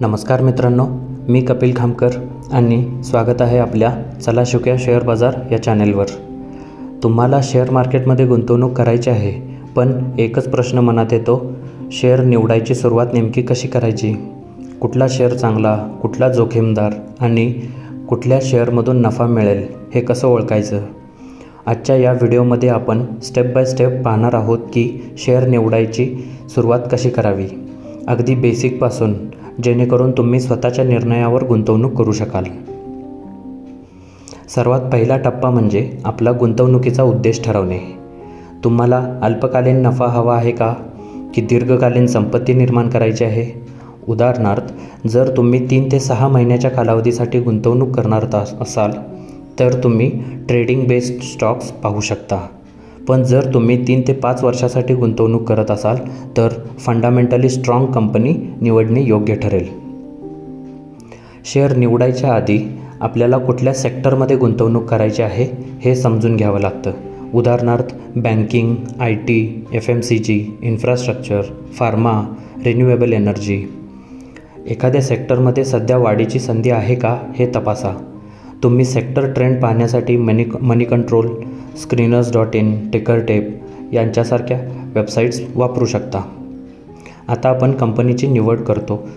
नमस्कार मित्रांनो मी कपिल खामकर आणि स्वागत आहे आपल्या चला शुक्या शेअर बाजार या चॅनेलवर. तुम्हाला शेअर मार्केटमध्ये गुंतवणूक करायची आहे पण एकच प्रश्न मनात येतो शेअर निवडायची सुरुवात नेमकी कशी करायची? कुठला शेअर चांगला कुठला जोखीमदार आणि कुठल्या शेअरमधून नफा मिळेल हे कसं ओळखायचं? आजच्या या व्हिडिओमध्ये आपण स्टेप बाय स्टेप पाहणार आहोत की शेअर निवडायची सुरुवात कशी करावी. अगदी बेसिकपासून जेणेकरून तुम्ही स्वतःच्या निर्णयावर गुंतवणूक करू शकाल. सर्वात पहिला टप्पा म्हणजे आपला गुंतवणुकीचा उद्देश ठरवणे. तुम्हाला अल्पकालीन नफा हवा आहे का? की दीर्घकालीन संपत्ती निर्माण करायची आहे? उदाहरणार्थ जर तुम्ही तीन ते सहा महिन्याच्या कालावधीसाठी गुंतवणूक करणार असाल तर तुम्ही ट्रेडिंग बेस्ड स्टॉक्स पाहू शकता. पण जर तुम्ही तीन ते पाच वर्षासाठी गुंतवणूक करत असाल तर फंडामेंटली स्ट्रॉंग कंपनी निवडणे योग्य ठरेल. शेअर निवडायच्या आधी आपल्याला कुठल्या सेक्टरमध्ये गुंतवणूक करायची आहे हे समजून घ्यावं लागतं. उदाहरणार्थ banking I T F M C G infrastructure pharma renewable energy एखाद्या सेक्टरमध्ये सध्या वाढीची संधी आहे का हे तपासा. तुम्ही सेक्टर ट्रेंड पाहण्यासाठी money money control screeners dot in ticker tape यांच्यासारख्या वेबसाईट्स वापरू शकता. आता आपण कंपनीची निवड करतो.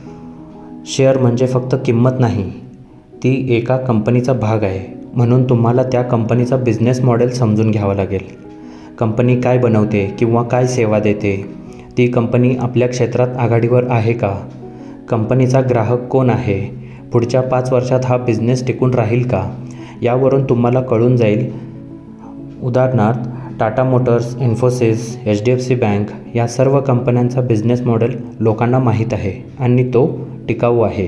शेअर म्हणजे फक्त किंमत नाही ती एका कंपनीचा भाग आहे. म्हणून तुम्हाला त्या कंपनीचा बिझनेस मॉडेल समजून घ्यावं लागेल. कंपनी काय बनवते किंवा काय सेवा देते ती कंपनी आपल्या क्षेत्रात आघाडीवर आहे का? कंपनीचा ग्राहक कोण आहे? पुढच्या पाच वर्षात हा बिझनेस टिकून राहील का? यावरून तुम्हाला कळून जाईल. उदाहरणार्थ Tata Motors Infosys H D F C bank या सर्व कंपन्यांचा बिझनेस मॉडेल लोकांना माहीत आहे आणि तो टिकाऊ आहे.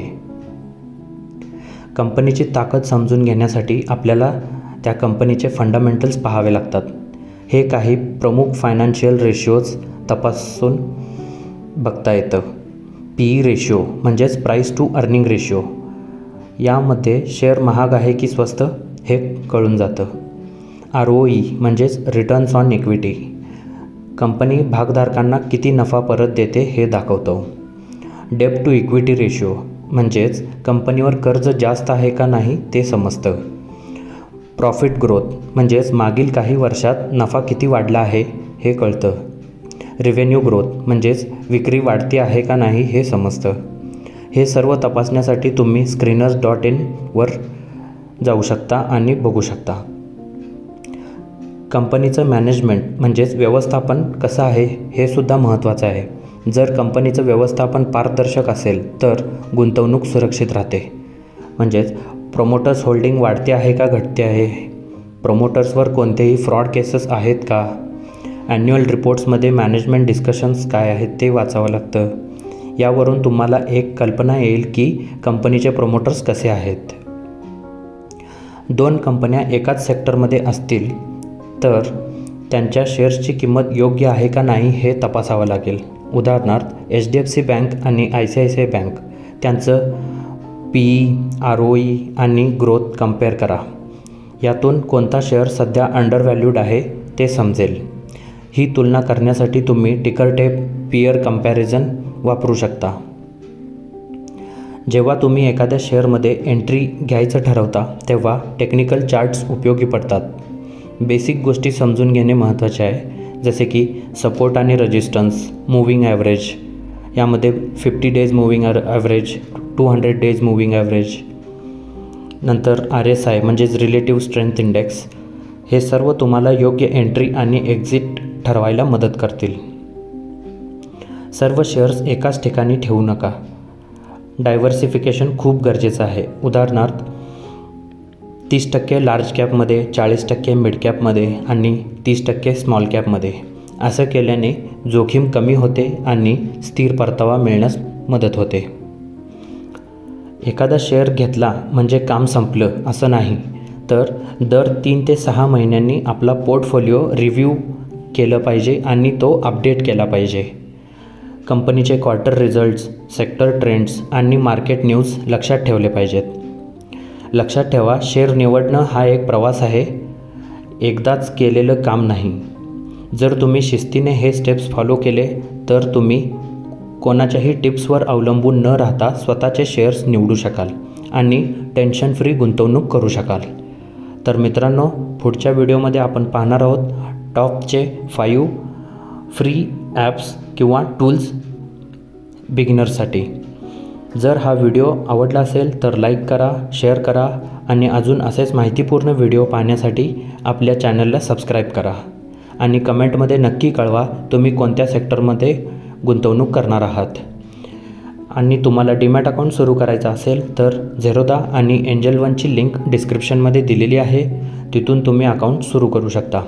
कंपनीची ताकद समजून घेण्यासाठी आपल्याला त्या कंपनीचे फंडामेंटल्स पाहावे लागतात. हे काही प्रमुख फायनान्शियल रेशिओज तपासून बघता येतं. पी ई रेशिओ म्हणजेच प्राईस टू अर्निंग रेशिओ यामध्ये शेअर महाग आहे की स्वस्त हे कळून जातं. आर ओ ई म्हणजेच रिटर्न्स ऑन इक्विटी कंपनी भागधारकांना किती नफा परत देते हे दाखवतो. डेप टू इक्विटी रेशिओ म्हणजेच कंपनीवर कर्ज जास्त आहे का नाही ते समजतं. प्रॉफिट ग्रोथ म्हणजेच मागील काही वर्षात नफा किती वाढला आहे हे कळतं. रिव्हेन्यू ग्रोथ म्हणजेच विक्री वाढती आहे का नाही हे समजतं. हे सर्व तपासण्यासाठी तुम्ही स्क्रीनर्स डॉट इनवर जाऊ शकता आणि बघू शकता. कंपनीचं मॅनेजमेंट म्हणजेच व्यवस्थापन कसं आहे हे सुद्धा महत्त्वाचं आहे. जर कंपनीचं व्यवस्थापन पारदर्शक असेल तर गुंतवणूक सुरक्षित राहते. म्हणजेच प्रोमोटर्स होल्डिंग वाढते आहे का घटते आहे? प्रोमोटर्सवर कोणतेही फ्रॉड केसेस आहेत का? ॲन्युअल रिपोर्ट्समध्ये मॅनेजमेंट डिस्कशन्स काय आहेत ते वाचावं लागतं. यावरून तुम्हाला एक कल्पना येईल की कंपनीचे प्रमोटर्स कसे आहेत. दोन कंपन्या एकाच सेक्टरमध्ये असतील तर त्यांच्या शेअर्सची किंमत योग्य आहे का नाही हे तपासावं लागेल. उदाहरणार्थ H D F C bank आणि I C I C I bank त्यांचं P E R O E आणि ग्रोथ कंपेअर करा. यातून कोणता शेअर सध्या अंडर व्हॅल्यूड आहे ते समजेल. ही तुलना करण्यासाठी तुम्ही टिकर टेप पियर कंपॅरिझन वापरू शकता. जेव्हा तुम्ही एखाद्या शेअरमध्ये एंट्री घ्यायचं ठरवता तेव्हा टेक्निकल चार्ट्स उपयोगी पडतात. बेसिक गोष्टी समजून घेणे महत्त्वाचे आहे जसे की सपोर्ट आणि रजिस्टन्स मूविंग ॲव्हरेज. यामध्ये fifty days moving average two hundred days moving average. नंतर आर एस आय म्हणजेच रिलेटिव्ह स्ट्रेंथ इंडेक्स. हे सर्व तुम्हाला योग्य एंट्री आणि एक्झिट ठरवायला मदत करतील. सर्व शेअर्स एकाच ठिकाणी ठेवू नका. डायव्हर्सिफिकेशन खूप गरजेचं आहे. उदाहरणार्थ तीस टक्के लार्ज कॅपमध्ये चाळीस टक्के मिड कॅपमध्ये आणि तीस टक्के स्मॉल कॅपमध्ये. असं केल्याने जोखीम कमी होते आणि स्थिर परतावा मिळण्यास मदत होते. एखादा शेअर घेतला म्हणजे काम संपलं असं नाही तर दर तीन ते सहा महिन्यांनी आपला पोर्टफोलिओ रिव्ह्यू केलं पाहिजे आणि तो अपडेट केला पाहिजे. कंपनीचे क्वार्टर रिझल्ट्स सेक्टर ट्रेंड्स आणि मार्केट न्यूज लक्षात ठेवले पाहिजेत. लक्षात ठेवा शेअर निवडणं हा एक प्रवास आहे. एकदाच केलेलं काम नाही. जर तुम्ही शिस्तीने हे स्टेप्स फॉलो केले तर तुम्ही कोणाच्याही टिप्सवर अवलंबून न राहता स्वतःचे शेअर्स निवडू शकाल आणि टेन्शन फ्री गुंतवणूक करू शकाल. तर मित्रांनो पुढच्या व्हिडिओमध्ये आपण पाहणार आहोत टॉपचे फाईव्ह फ्री ॲप्स किंवा टूल्स बिगिनर्ससाठी जर हा व्हिडिओ आवडला असेल तर लाईक करा शेअर करा आणि अजून असेच माहितीपूर्ण व्हिडिओ पाहण्यासाठी आपल्या चॅनलला सबस्क्राईब करा. आणि कमेंटमध्ये नक्की कळवा तुम्ही कोणत्या सेक्टरमध्ये गुंतवणूक करणार आहात. आणि तुम्हाला डीमॅट अकाउंट सुरू करायचं असेल तर झेरोदा आणि एंजल वनची लिंक डिस्क्रिप्शनमध्ये दिलेली आहे. तिथून तुम्ही अकाउंट सुरू करू शकता.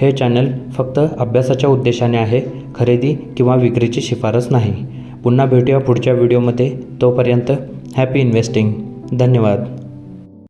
हे चॅनल फक्त अभ्यासाच्या उद्देशाने आहे खरेदी किंवा विक्रीची शिफारस नाही. पुन्हा भेटूया पुढच्या व्हिडिओमध्ये. तोपर्यंत हॅपी इन्व्हेस्टिंग धन्यवाद.